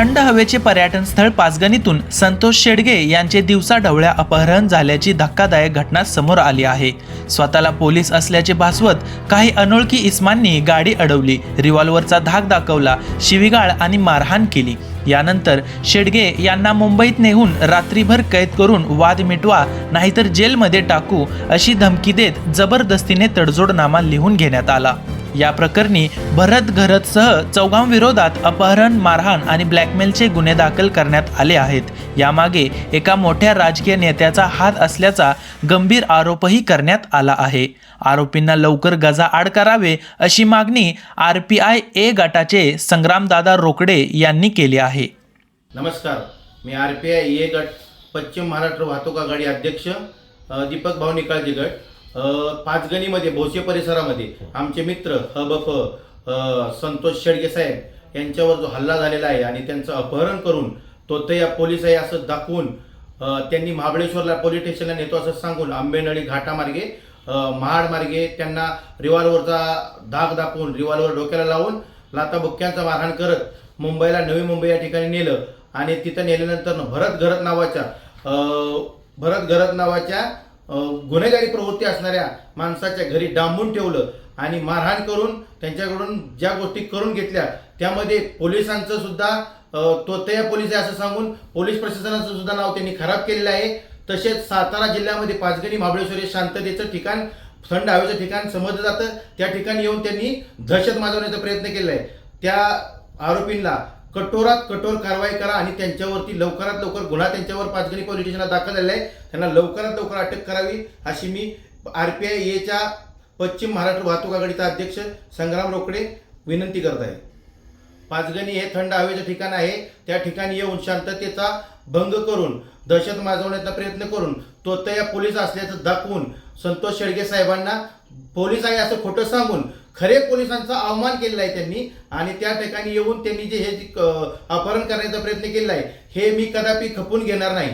थंड हवेचे पर्यटन स्थळ पाचगणीतून संतोष शेडगे यांचे दिवसा ढवळ्या अपहरण झाल्याची धक्कादायक घटना समोर आली आहे. स्वतःला पोलीस असल्याचे भासवत काही अनोळखी इस्मांनी गाडी अडवली रिव्हॉल्व्हरचा धाक दाखवला शिवीगाळ आणि मारहाण केली. यानंतर शेडगे यांना मुंबईत नेहून रात्रीभर कैद करून वाद मिटवा नाहीतर जेलमध्ये टाकू अशी धमकी देत जबरदस्तीने तडजोडनामा लिहून घेण्यात आला. या प्रकरणी भरत घरतसह चौघांविरोधात अपहरण मारहाण आणि ब्लॅकमेलचे गुन्हे दाखल करण्यात आले आहेत. यामागे एका मोठ्या राजकीय नेत्याचा हात असल्याचा गंभीर आरोपही करण्यात आला आहे. आरोपींना लवकर गजा आड करावे अशी मागणी आर पी आय ए गटाचे संग्रामदादा रोकडे यांनी केली आहे. नमस्कार मी आर पी आय ए गट पश्चिम महाराष्ट्र वाहतूक आघाडी अध्यक्ष दीपक भाऊ गट. पाचगणीमध्ये भोसे परिसरामध्ये आमचे मित्र हबफ संतोष शेडगे साहेब यांच्यावर जो हल्ला झालेला आहे आणि त्यांचं अपहरण करून तो या पोलीस आहे असं दाखवून त्यांनी महाबळेश्वरला पोलीस स्टेशनला नेतो असं सांगून आंबेनळी घाटामार्गे महाडमार्गे महाड मार्गे त्यांना रिव्हॉल्व्हरचा धाक दाखवून रिव्हॉल्व्हर डोक्याला लावून लाताबुक्क्यांचा मारहाण करत मुंबईला नवी मुंबई या ठिकाणी नेलं आणि तिथं नेल्यानंतर भरत घरत नावाच्या भरत घरत नावाच्या गुन्हेगारी प्रवृत्ती असणाऱ्या माणसाच्या घरी डांबून ठेवलं आणि मारहाण करून त्यांच्याकडून ज्या गोष्टी करून घेतल्या त्यामध्ये पोलिसांचं सुद्धा तो त्या पोलीस आहे असं सांगून पोलीस प्रशासनाचं सुद्धा नाव त्यांनी खराब केलेलं आहे. तसेच सातारा जिल्ह्यामध्ये पाचगणी महाबळेश्वर हे शांततेचं ठिकाण थंड हवेचं ठिकाण समजलं जातं. त्या ठिकाणी येऊन त्यांनी दहशत माजवण्याचा प्रयत्न केला आहे त्या आरोपींना कठोरात कठोर कारवाई करा आणि त्यांच्यावरती लवकरात लवकर गुन्हा त्यांच्यावर पाचगणी पोलीस स्टेशनला दाखल झालेला आहे. त्यांना लवकरात लवकर अटक करावी अशी मी आर पी आय एच्या पश्चिम महाराष्ट्र वाहतूक आघाडीचा अध्यक्ष संग्राम रोकडे विनंती करत आहे. पाचगणी हे थंड हवेचं ठिकाण आहे. त्या ठिकाणी येऊन शांततेचा भंग करून दहशत माजवण्याचा प्रयत्न करून तो त्या पोलीस असल्याचं दाखवून संतोष शेडगे साहेबांना पोलीस आहे असं खोटं सांगून खरे पोलिसांचा अवमान केलेला आहे त्यांनी आणि त्या ठिकाणी येऊन त्यांनी जे हे अपहरण करण्याचा प्रयत्न केलेला आहे हे मी कदापि खपून घेणार नाही.